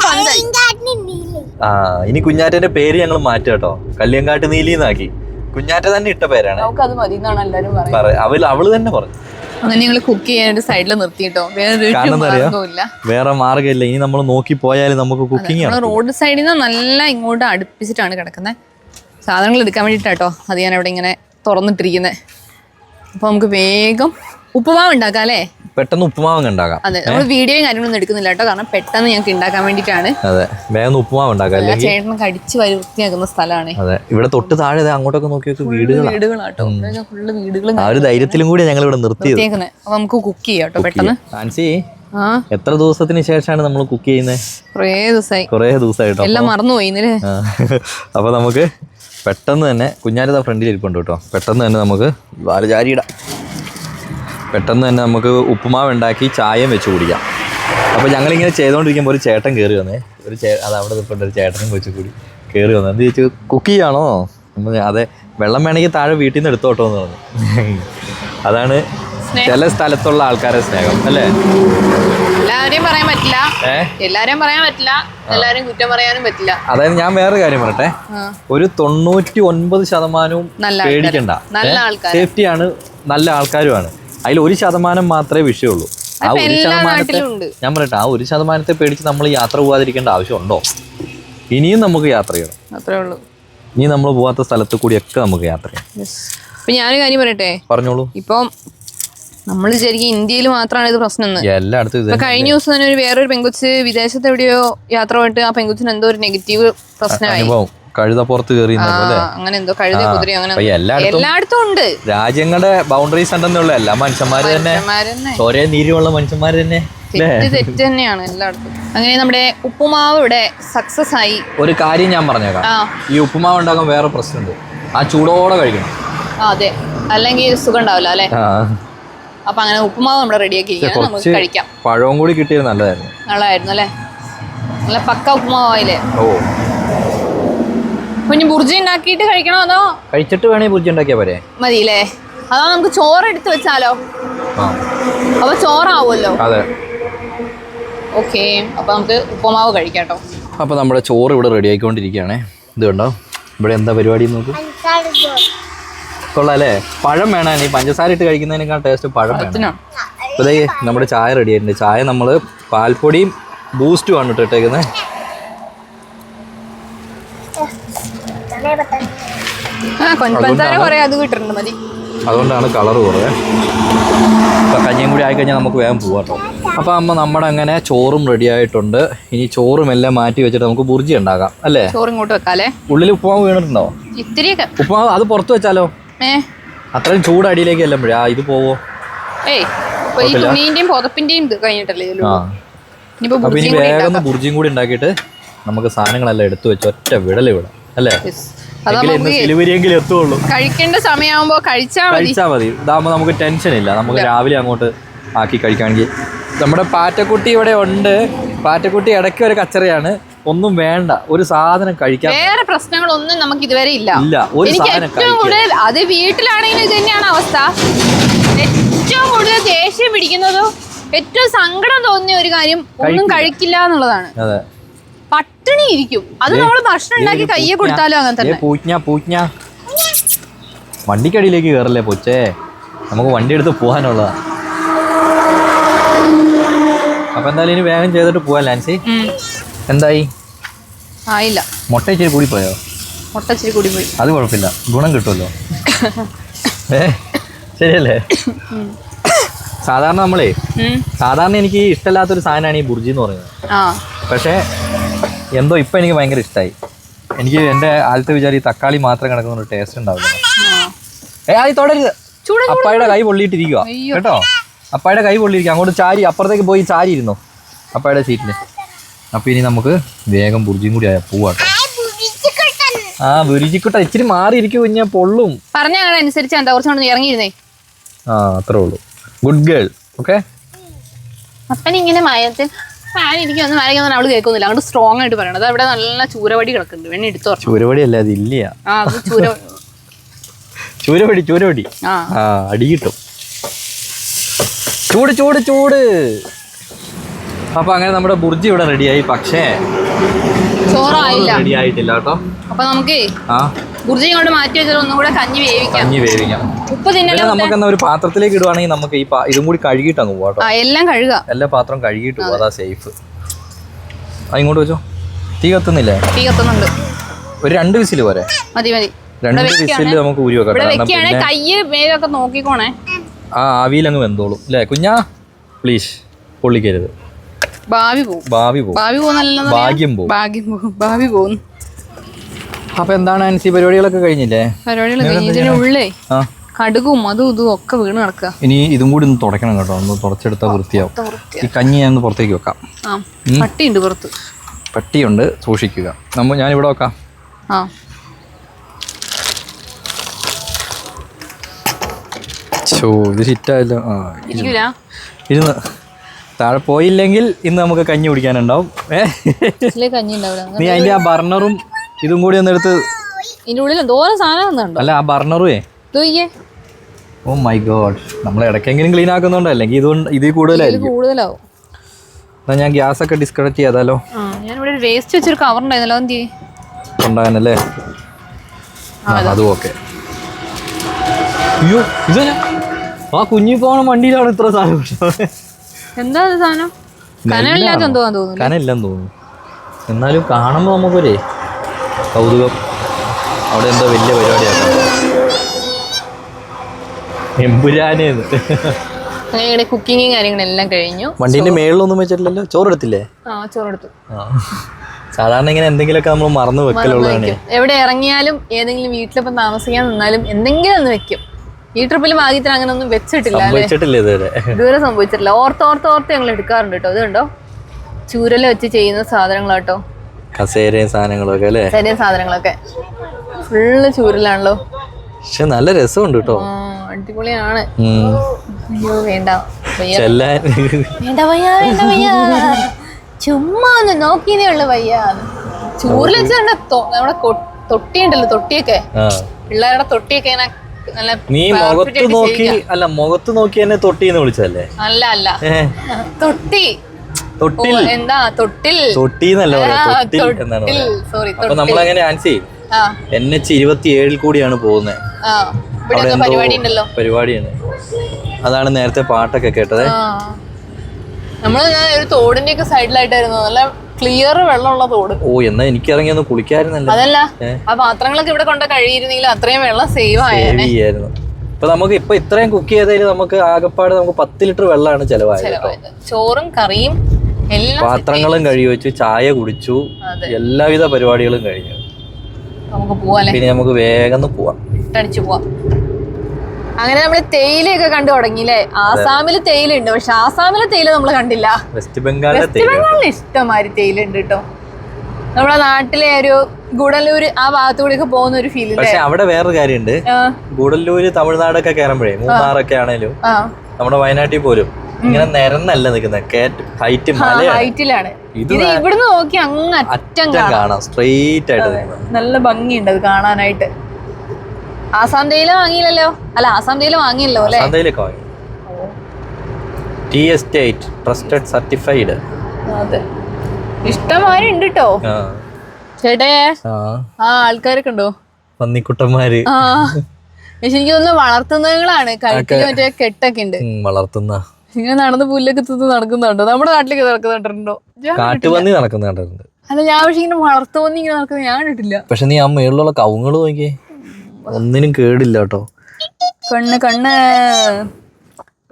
ആ ഇനി കുഞ്ഞാറ്റന്റെ പേര് ഞങ്ങൾ മാറ്റും കേട്ടോ. കല്യങ്കാട്ട് നീലിന്നാക്കി കുഞ്ഞാറ്റ തന്നെ ഇട്ട പേരാണ്. നമുക്കത് മതി എന്നാണ് എല്ലാരും പറ അവൾ അവൾ തന്നെ പറഞ്ഞു. അങ്ങനെ ഞങ്ങൾ കുക്ക് സൈഡിൽ നിർത്തിയിട്ടോ വേറെ വേറെ മാർഗമില്ല. ഇനി നമ്മൾ നോക്കി പോയാലും നമുക്ക് കുക്കിംഗ് റോഡ് സൈഡിൽ നിന്ന് നല്ല ഇങ്ങോട്ട് അടുപ്പിച്ചിട്ടാണ് കിടക്കുന്നത് സാധനങ്ങൾ എടുക്കാൻ വേണ്ടിയിട്ടാട്ടോ. അത് ഞാൻ അവിടെ ഇങ്ങനെ തുറന്നിട്ടിരിക്കുന്നത് അപ്പോൾ നമുക്ക് വേഗം ഉപ്പുമാവ് ഉണ്ടാക്കാം അല്ലേ? പെട്ടെന്ന് ഉപ്പുമാവ് ഉണ്ടാക്കാം. അതെ നമ്മൾ വീഡിയോയും കാര്യങ്ങളൊന്നും എടുക്കുന്നില്ല കേട്ടോ. കാരണം പെട്ടെന്ന് ഞങ്ങൾക്ക് ഉണ്ടാക്കാൻ വേണ്ടിയിട്ടാണ്. അതെ വേഗം ഉപ്പുമാവ് ഉണ്ടാക്കാം. ചേട്ടൻ കടിച്ച് വൃത്തിയാക്കുന്ന സ്ഥലമാണ്. അതെ ഇവിടെ തൊട്ട് താഴെ അങ്ങോട്ടൊക്കെ നോക്കി വീടുകളാണ് വീടുകളാട്ടോ ഫുള്ള് വീടുകളും ആ ഒരു ധൈര്യത്തിലും കൂടി ഞങ്ങൾ ഇവിടെ നിർത്തിയത്. അപ്പോൾ നമുക്ക് കുക്ക് ചെയ്യാം കേട്ടോ പെട്ടെന്ന്. ഫാൻസി എത്ര ദിവസത്തിന് ശേഷമാണ് നമ്മൾ കുക്ക് ചെയ്യുന്നത് കുറേ ദിവസമായി കുറേ ദിവസമായിട്ടോ എല്ലാം മറന്നുപോയി അപ്പൊ നമുക്ക് പെട്ടെന്ന് തന്നെ കുഞ്ഞാരിത ഫ്രണ്ടിൽ ഇരിപ്പുണ്ട് കേട്ടോ. പെട്ടെന്ന് തന്നെ നമുക്ക് വാലചാരിയിടാം പെട്ടെന്ന് തന്നെ നമുക്ക് ഉപ്പുമാവ് ഉണ്ടാക്കി ചായയും വെച്ച് കുടിക്കാം. അപ്പോൾ ഞങ്ങളിങ്ങനെ ചെയ്തുകൊണ്ടിരിക്കുമ്പോൾ ഒരു ചേട്ടൻ കയറി വന്നേ. ഒരു ചേ അത് അവിടെ നിൽപ്പുണ്ട് ഒരു ചേട്ടനും വെച്ച് കൂടി കയറി വന്നു. എന്ത് ചോദിച്ചു കുക്ക് ചെയ്യാണോ അതെ വെള്ളം വേണമെങ്കിൽ താഴെ വീട്ടിൽ നിന്ന് എടുത്തോട്ടോ എന്ന് പറഞ്ഞു. അതാണ് ചില സ്ഥലത്തുള്ള ആൾക്കാരെ സ്നേഹം അല്ലേ? എല്ലാവരെയും പറയാൻ പറ്റില്ല. എല്ലാരെയും പറയാൻ പറ്റില്ല. എല്ലാരെയും കുറ്റം പറയാനും പറ്റില്ല. അതായത് ഞാൻ വേറെ കാര്യം പറയട്ടെ. ഒരു തൊണ്ണൂറ്റി ഒൻപത് ശതമാനവും പേടിക്കണ്ട. നല്ല ആൾക്കാർ സേഫ്റ്റിയാണ് നല്ല ആൾക്കാരുമാണ്. അതിൽ ഒരു ശതമാനം മാത്രമേ വിഷയമുള്ളൂ. ആ ഒരു ശതമാനത്തെ ഞാൻ പറയട്ടെ ആ ഒരു ശതമാനത്തെ പേടിച്ച് നമ്മൾ യാത്ര പോകാതിരിക്കേണ്ട ആവശ്യമുണ്ടോ? ഇനിയും നമുക്ക് യാത്ര ചെയ്യണം. അത്രേ ഉള്ളൂ. ഇനി നമ്മൾ പോവാത്ത സ്ഥലത്ത് കൂടിയൊക്കെ നമുക്ക് യാത്ര ചെയ്യാം. ഞാനൊരു കാര്യം പറയട്ടെ? പറഞ്ഞോളൂ. ഇപ്പം നമ്മൾ ശരിക്കും ഇന്ത്യയിൽ മാത്രമാണ് ഇത് പ്രശ്നം എല്ലായിടത്തും കഴിഞ്ഞ ദിവസം തന്നെ ഒരു വേറൊരു പെങ്കുച്ച് വിദേശത്ത് എവിടെയോ യാത്ര പോയിട്ട് ആ പെങ്കുച്ചിന് എന്തോ ഒരു നെഗറ്റീവ് പ്രശ്നമായി. കഴുതപ്പുറത്ത് കയറി അങ്ങനെ എന്തോ കഴുത കുതിര അങ്ങനെ എല്ലായിടത്തും ഉണ്ട്. രാജ്യങ്ങളുടെ ബൗണ്ടറീസ് ഉണ്ടെന്നുള്ള എല്ലാ മനുഷ്യന്മാര് തന്നെ. ഒരേ നീരുള്ള മനുഷ്യന്മാര് തന്നെ. തെറ്റ് തന്നെയാണ് എല്ലായിടത്തും. അങ്ങനെ നമ്മുടെ ഉപ്പുമാവ് ഇവിടെ സക്സസ് ആയി. ഒരു കാര്യം ഞാൻ പറഞ്ഞേക്കാം. ഈ ഉപ്പുമാവ് ഉണ്ടാക്കാൻ വേറെ പ്രശ്നമുണ്ട്. ആ ചൂടോടെ കഴിക്കണം. അതെ. അല്ലെങ്കിൽ സുഖം ഉണ്ടാവില്ല അല്ലേ? അപ്പൊ അങ്ങനെ ഉപ്പുമാവ് നമ്മൾ റെഡിയാക്കി നമുക്ക് കഴിക്കാം. പഴവും കൂടി കിട്ടിയത് നല്ലതായിരുന്നു. നല്ലതായിരുന്നു അല്ലേ? നല്ല പക്ക ഉപ്പുമാവായില്ലേ? ഓ. കുഞ്ഞ് ബുർജി ഉണ്ടാക്കിയിട്ട് കഴിക്കണോ അതോ കഴിച്ചിട്ട് വേണേ ബുർജി ഉണ്ടാക്കിയാ പോരെ. മതിയില്ലേ? അതോ നമുക്ക് ചോറ് എടുത്ത് വെച്ചാലോ? അപ്പൊ ചോറാവുമല്ലോ? അതെ. ഓക്കെ. അപ്പൊ നമുക്ക് ഉപ്പുമാവ് കഴിക്കാട്ടോ. അപ്പൊ നമ്മുടെ ചോറ് ഇവിടെ റെഡി ആയിക്കൊണ്ടിരിക്കുകയാണേ. ഇത് കണ്ടോ? ഇവിടെ എന്താ പരിപാടി നോക്ക്. പഞ്ചസാര ചോറ്. കൊള്ളാം അല്ലേ പഴം വേണം ഈ പഞ്ചസാര ഇട്ട് കഴിക്കുന്നതിനേക്കാൾ ടേസ്റ്റ് പഴം വേണം. ദേ നമ്മുടെ ചായ റെഡി ആയിട്ടുണ്ട്. ചായ നമ്മൾ പാൽപ്പൊടിയും ബൂസ്റ്റും ആണ് ഇട്ട് ഇട്ടേക്കുന്നത് പെട്ടെന്നേ പെട്ടെന്ന്. ആ കുറെ അത് കിട്ടുന്നുണ്ട് മതി. അതുകൊണ്ടാണ് കളർ കുറേ. ഇപ്പം കഞ്ഞിയും കൂടി ആയിക്കഴിഞ്ഞാൽ നമുക്ക് വേഗം പോവാം കേട്ടോ. അപ്പോൾ അമ്മ നമ്മുടെ അങ്ങനെ ചോറും റെഡി ആയിട്ടുണ്ട്. ഇനി ചോറും എല്ലാം മാറ്റി വെച്ചിട്ട് നമുക്ക് ബുർജി ഉണ്ടാക്കാം അല്ലേ? ചോറ് ഇങ്ങോട്ട് വെക്കാല്ലേ? ഉള്ളിൽ ഉപ്പുമാവ് വീണിട്ടുണ്ടോ? ഇത്തിരിയൊക്കെ. ഉപ്പുമാവ് അത് പുറത്ത് വെച്ചാലോ? ഏ? അത്രയും ചൂട് അടിയിലേക്ക് അല്ലേ ആ ഇത് പോവോ? ഏയ് ഈ തുണീന്റെയും പുതപ്പിന്റെയും ഇത് കഴിഞ്ഞിട്ടല്ലേ ഇനിയിപ്പോ വേഗം ബുർജിയും കൂടി ഉണ്ടാക്കിയിട്ട് നമുക്ക് സാധനങ്ങളെല്ലാം എടുത്തു വെച്ച് ഒറ്റ വിടൽ വിടാം. അല്ലേ? എത്തുള്ളൂ. കഴിക്കേണ്ട സമയമാകുമ്പോ കഴിച്ചാൽ മതി. ഇതാകുമ്പോൾ നമുക്ക് ടെൻഷൻ ഇല്ല. നമുക്ക് രാവിലെ അങ്ങോട്ട് ആക്കി കഴിക്കുകയാണെങ്കിൽ നമ്മുടെ പാറ്റക്കുട്ടി ഇവിടെ ഉണ്ട്. പാറ്റക്കുട്ടി ഇടയ്ക്ക് ഒരു കച്ചറയാണ്. ഒന്നും വേണ്ട. ഒരു സാധനം കഴിക്കാൻ വേറെ പ്രശ്നങ്ങളൊന്നും നമുക്ക് ഇതുവരെ ഇല്ല. ഇല്ല. ഒരു സാധനം കൂടുതൽ അത് വീട്ടിലാണെങ്കിലും ഇത് തന്നെയാണ് അവസ്ഥ. ഏറ്റവും കൂടുതൽ ദേഷ്യം പിടിക്കുന്നതോ ഏറ്റവും സങ്കടം തോന്നിയ ഒരു കാര്യം ഒന്നും കഴിക്കില്ല എന്നുള്ളതാണ്. അതെ. പട്ടിണി ഇരിക്കും അത് നമ്മൾ ഭക്ഷണം ഉണ്ടാക്കി കയ്യെ കൊടുത്താലും അങ്ങനെ തന്നെ. പൂജ്ഞ പൂജ്ഞ. വണ്ടിക്കടിയിലേക്ക് കയറല്ലേ പൊച്ചേ? നമുക്ക് വണ്ടി എടുത്ത് പോകാനുള്ളതാ അപ്പൊ എന്തായാലും ഇനി വേഗം ചെയ്തിട്ട് പോവാ ലാൻസി. എന്തായി? ആയില്ല. മുട്ട ഇച്ചിരി കൂടി പോയോ? മുട്ട ഇച്ചിരി കൂടി പോയി. അത് കുഴപ്പമില്ല. ഗുണം കിട്ടുമല്ലോ. [laughs] ഏ ശരിയല്ലേ? സാധാരണ നമ്മളേ. സാധാരണ എനിക്ക് ഇഷ്ടമില്ലാത്തൊരു സാധനമാണ് ഈ ബുർജി എന്ന് പറയുന്നത്. പക്ഷേ എന്തോ ഇപ്പം എനിക്ക് ഭയങ്കര ഇഷ്ടമായി എനിക്ക് എന്റെ ആദ്യത്തെ വിചാരി ഈ തക്കാളി മാത്രം കിടക്കുന്ന ഒരു ടേസ്റ്റ് ഉണ്ടാവില്ല. ആ. ഏ അത് തുടരുത് അപ്പായുടെ കൈ പൊള്ളിയിട്ടിരിക്കുക. കേട്ടോ? അപ്പായുടെ കൈ പൊള്ളിയിരിക്കുക അങ്ങോട്ട് ചാരി അപ്പുറത്തേക്ക് പോയി ചാരി ഇരുന്നു അപ്പായുടെ സീറ്റിൽ അപ്പോൾ ഇനി നമുക്ക് വേഗം ബുർജിയും കൂടി ആയാൽ പോവാട്ടോ ആ ബുരുചിക്കുട്ട ഇച്ചിരി മാറിയിരിക്കും കുഞ്ഞാ പൊള്ളും. പറഞ്ഞ അങ്ങനെ അനുസരിച്ച് എന്താ കുറച്ചുകൊണ്ട് ഇറങ്ങിയിരുന്നേ. ആ അത്രേ ഉള്ളൂ. ഗുഡ് ഗേൾ ഓക്കെ അപ്പൻ ഇങ്ങനെ മയത്തിൽ ഫാൻ ഇരിക്കുമെന്ന് മരയ്ക്കൊന്നും അവൾ കേൾക്കുന്നില്ല. അതുകൊണ്ട് സ്ട്രോങ് ആയിട്ട് പറയണത്. അവിടെ നല്ല ചൂരവടി കിടക്കുന്നുണ്ട്. വെണ്ണി എടുത്തു? ചൂരവടി അല്ല അതില്ല ആ അത് ചൂര ചൂരവടി ചൂരവടി. ആ. അടി കിട്ടും. ചൂട് ചൂട് ചൂട്. അപ്പൊ അങ്ങനെ നമ്മുടെ ബുർജി ഇവിടെ റെഡിയായി പക്ഷേ റെഡി ആയിട്ടില്ല കേട്ടോ. അപ്പൊ നമുക്ക് ആ. ബുർജി കൊണ്ട് മാറ്റി വെച്ചാൽ ഒന്നും കൂടെ കഞ്ഞി വേവിക്കാം. കഞ്ഞി വേവിക്കാം. ഉപ്പ് തിന്നലോ നമുക്ക് എന്നാ ഒരു പാത്രത്തിലേക്ക് ഇടുവാണെങ്കിൽ നമുക്ക് ഈ ഇതും കൂടി കഴുകിയിട്ട് അങ്ങ് പോകാം ആ എല്ലാം കഴുകുക എല്ലാ പാത്രം കഴുകിയിട്ട് പോകും അതാ സേഫ് ആ ഇങ്ങോട്ട് വെച്ചോ. തീ കത്തുന്നില്ലേ? തീ കത്തുന്നുണ്ട്. ഒരു രണ്ട് വിസിൽ പോരെ? മതി മതി. രണ്ട് വിസിൽ നമുക്ക് ഊരി വെക്കാം വെക്കുകയാണെ കയ്യ് വേഗമൊക്കെ നോക്കിക്കോണേ. ആ ആവിയിൽ അങ്ങ് വെന്തോളും. അല്ലേ കുഞ്ഞാ? പ്ലീസ് പൊള്ളിക്കരുത്. ഭാവി പോവും. ഭാവി പോകും ഭാവി പോകുന്നല്ലോ ഭാഗ്യം പോവും. ഭാഗ്യം പോകും ഭാവി പോകുന്നു അപ്പൊ എന്താണ് ആൻസി പരിപാടികളൊക്കെ കഴിഞ്ഞില്ലേ? പരിപാടികളൊക്കെ ഉള്ളേ ആ. കടുകും അതും ഇതും ഒക്കെ വീണ് കിടക്കുക ഇനി ഇതും കൂടി ഒന്ന് തുടയ്ക്കണം കേട്ടോ ഒന്ന് തുടച്ചെടുത്താൽ വൃത്തിയാവും. ഈ കഞ്ഞി ഞാൻ ഒന്ന് പുറത്തേക്ക് വെക്കാം. ആ പട്ടിയുണ്ട് പുറത്ത്. പട്ടിയുണ്ട് സൂക്ഷിക്കുക. നമ്മ ഞാൻ ഇവിടെ വെക്കാം. ആ. ചോ ഇത് ആ ഇരിക്കൂല. ഇരുന്ന്. താഴെ പോയില്ലെങ്കിൽ ഇന്ന് നമുക്ക് കഞ്ഞി കുടിക്കാനുണ്ടാവും. ഏ? ഇതിലേ കഞ്ഞി ഉണ്ടാവില്ല. നീ അതിന്റെ ആ ബർണറും ഇതും കൂടി ഒന്ന് എടുത്ത് ഇതിന്റെ ഉള്ളിൽ എന്തോരം സാധനം ഉണ്ടോ അല്ല ആ ബർണറുവേ. തൂയേ ഓ മൈ ഗോഡ് നമ്മൾ ഇടയ്ക്കെങ്കിലും ക്ലീൻ ആക്കുന്നുണ്ട് അല്ലെങ്കിൽ ഇതുകൊണ്ട് ഇതിൽ കൂടുതലായിരിക്കും. കൂടുതലാവും. എന്നാ ഞാൻ ഗ്യാസ് ഒക്കെ ഡിസ്കണക്ട് ചെയ്യാതാലോ? ആ ഇവിടെ ഒരു വേസ്റ്റ് വെച്ചൊരു കവർ ഉണ്ടായിരുന്നല്ലോ എന്തി? ഉണ്ടാകാനല്ലേ? ആ അതും ഓക്കെ അയ്യോ ഇത് ആ കുഞ്ഞി പോണ വണ്ടിയിലാണ് ഇത്ര സാധനം എന്താ സാധനം? കനമില്ലാത്ത എന്തോ തോന്നുന്നു. കനമില്ലെന്ന് തോന്നുന്നു. എന്നാലും കാണുമ്പോൾ നമുക്കൊരേ കൗതുകം. അവിടെ എന്തോ വലിയ പരിപാടിയാണ് എമ്പുരാനേന്ന്. ഇവിടെ കുക്കിങ്ങും കാര്യങ്ങളെല്ലാം കഴിഞ്ഞു. വണ്ടീന്റെ മേളിലൊന്നും വെച്ചിട്ടില്ലല്ലോ? ചോറെടുത്തില്ലേ? ആ ചോറെടുത്തു. സാധാരണ ഇങ്ങനെ എന്തെങ്കിലുമൊക്കെ നമ്മൾ മറന്നു വെക്കലുള്ളതാണ്. എവിടെ ഇറങ്ങിയാലും ഏതെങ്കിലും വീട്ടിലിപ്പം താമസിക്കാൻ നിന്നാലും എന്തെങ്കിലും ഒന്ന് വെക്കും. ഈ ട്രിപ്പിൽ ഭാഗ്യത്തിന് അങ്ങനെ ഒന്നും വെച്ചിട്ടില്ല വെച്ചിട്ടില്ല ഇതുവരെ. ഇതുവരെ സംഭവിച്ചിട്ടില്ല. ഓർത്ത് ഓർത്ത് ഓർത്ത് ഞങ്ങൾ എടുക്കാറുണ്ട് കേട്ടോ. ഇത് കണ്ടോ ചൂരല വെച്ച് ചെയ്യുന്ന സാധനങ്ങളാട്ടോ. കസേരയും സാധനങ്ങളും ഒക്കെ അല്ലേ? കസേരയും സാധനങ്ങളൊക്കെ. ഫുള്ള് ചൂരലാണല്ലോ. പക്ഷെ നല്ല രസമുണ്ട് കേട്ടോ അടിപൊളിയാണ്. അയ്യോ വേണ്ട. ചെല്ലാൻ. വേണ്ട വയ്യ വേണ്ട വയ്യ. ചുമ്മാ ഒന്ന് നോക്കിയതേ ഉള്ളു വയ്യ. ചൂരിൽ വെച്ച് നമ്മുടെ തൊട്ടിയുണ്ടല്ലോ തൊട്ടിയൊക്കെ. പിള്ളേരുടെ തൊട്ടിയൊക്കെ ഇങ്ങനെ നല്ല നീ മുഖത്ത് നോക്കി അല്ല മുഖത്ത് നോക്കി എന്നെ തൊട്ടിന്ന് വിളിച്ചല്ലേ അല്ല അല്ല. തൊട്ടി. തൊട്ടിൽ. എന്താ? തൊട്ടിൽ. തൊട്ടി എന്നല്ല പറയാ തൊട്ടിൽ എന്നാണ് സോറി അപ്പൊ നമ്മളങ്ങനെ ആൻസി ആ. എൻ എച്ച് ഇരുപത്തി ഏഴിൽ കൂടിയാണ് പോകുന്നത് ആ ഇവിടെ എന്തോ പരിപാടിയാണ് അതാണ് നേരത്തെ പാട്ടൊക്കെ കേട്ടത്. നമ്മൾ ഒരു തോടിന്റെ ഒക്കെ സൈഡിലായിട്ടായിരുന്നു. നല്ല ക്ലിയർ വെള്ളമുള്ള തോട്. ഓ എന്നാ എനിക്ക് ഇറങ്ങി ഒന്ന് കുളിക്കായിരുന്നല്ലോ. അതല്ല ആ പാത്രങ്ങളൊക്കെ ഇവിടെ കൊണ്ട് കഴിയിരുന്നെങ്കിൽ അത്രയും വെള്ളം സേവ് ആയിരുന്നു ഇപ്പൊ നമുക്ക് ഇപ്പൊ ഇത്രയും കുക്ക് ചെയ്തതിൽ നമുക്ക് ആകെപ്പാട് നമുക്ക് പത്ത് ലിറ്റർ വെള്ളമാണ് ചെലവായത്. ചോറും കറിയും പാത്രങ്ങളും കഴുകി വെച്ചു ചായ കുടിച്ചു എല്ലാവിധ പരിപാടികളും കഴിഞ്ഞു. നമുക്ക് പോവാല്ലേ പിന്നെ നമുക്ക് വേഗം പോവാം. ഇട്ടടിച്ചു പോവാം. അങ്ങനെ നമ്മൾ തേയിലയൊക്കെ കണ്ടു തുടങ്ങിയില്ലേ ആസാമിൽ തേയില ഉണ്ട് പക്ഷെ ആസാമിലെ തേയില നമ്മൾ കണ്ടില്ല. വെസ്റ്റ് ബംഗാളിലെ വെസ്റ്റ് ബംഗാളിൽ ഇഷ്ടമാതിരി തേയില ഉണ്ട് കേട്ടോ. നമ്മളെ നാട്ടിലെ ഒരു ഗുഡല്ലൂര് ആ ഭാഗത്തുകൂടി ഒക്കെ പോകുന്ന ഒരു ഫീൽ പക്ഷെ അവിടെ വേറൊരു കാര്യമുണ്ട്. ഗൂഡല്ലൂര് തമിഴ്നാടൊക്കെ കയറുമ്പോഴേ മൂന്നാറൊക്കെ ആണെങ്കിലും നമ്മുടെ വയനാട്ടിൽ പോലും ഇങ്ങനെ നിരന്നല്ല നിൽക്കുന്നത് ഹൈറ്റ് ഹൈറ്റിലാണ് ഇത് ഇവിടുന്ന് നോക്കി അങ്ങ് അറ്റം കാണാം. സ്ട്രെയിറ്റ് ആയിട്ട് നല്ല ഭംഗിയുണ്ട് അത് കാണാനായിട്ട്. ആസാം തേയില വാങ്ങിയില്ലല്ലോ? അല്ല ആസാം തേയില വാങ്ങിയല്ലോ അല്ലേ? വാങ്ങി. ടി എസ്റ്റേറ്റ് ട്രസ്റ്റഡ് സർട്ടിഫൈഡ് അതെ. ഇഷ്ടംമാതിരി ഉണ്ട് കേട്ടോ ചേട്ടേ ആ. ആൾക്കാരൊക്കെ ഉണ്ടോ? പന്നിക്കുട്ടന്മാര്. ആ. പക്ഷെ എനിക്ക് തോന്നുന്നു വളർത്തുന്നതുങ്ങളാണ് കഴുത്തിൽ മറ്റേ കെട്ടൊക്കെ ഉണ്ട്. വളർത്തുന്ന. ഇങ്ങനെ നടന്ന് പുല്ലൊക്കെ തിന്ന് നടക്കുന്നുണ്ടോ? നമ്മുടെ നാട്ടിലേക്ക് നടക്കുന്നുണ്ടോ? കാട്ടുപന്നി നടക്കുന്ന കണ്ടിട്ടുണ്ട് അല്ല ഞാൻ പക്ഷെ ഇങ്ങനെ വളർത്തുപന്നി ഇങ്ങനെ നടക്കുന്നത് ഞാൻ കണ്ടിട്ടില്ല. പക്ഷെ നീ ആ മേളിലുള്ള കവുങ്ങൾ നോക്കിയേ. ഒന്നിനും കേടില്ല കേട്ടോ. കണ്ണ് കണ്ണ്.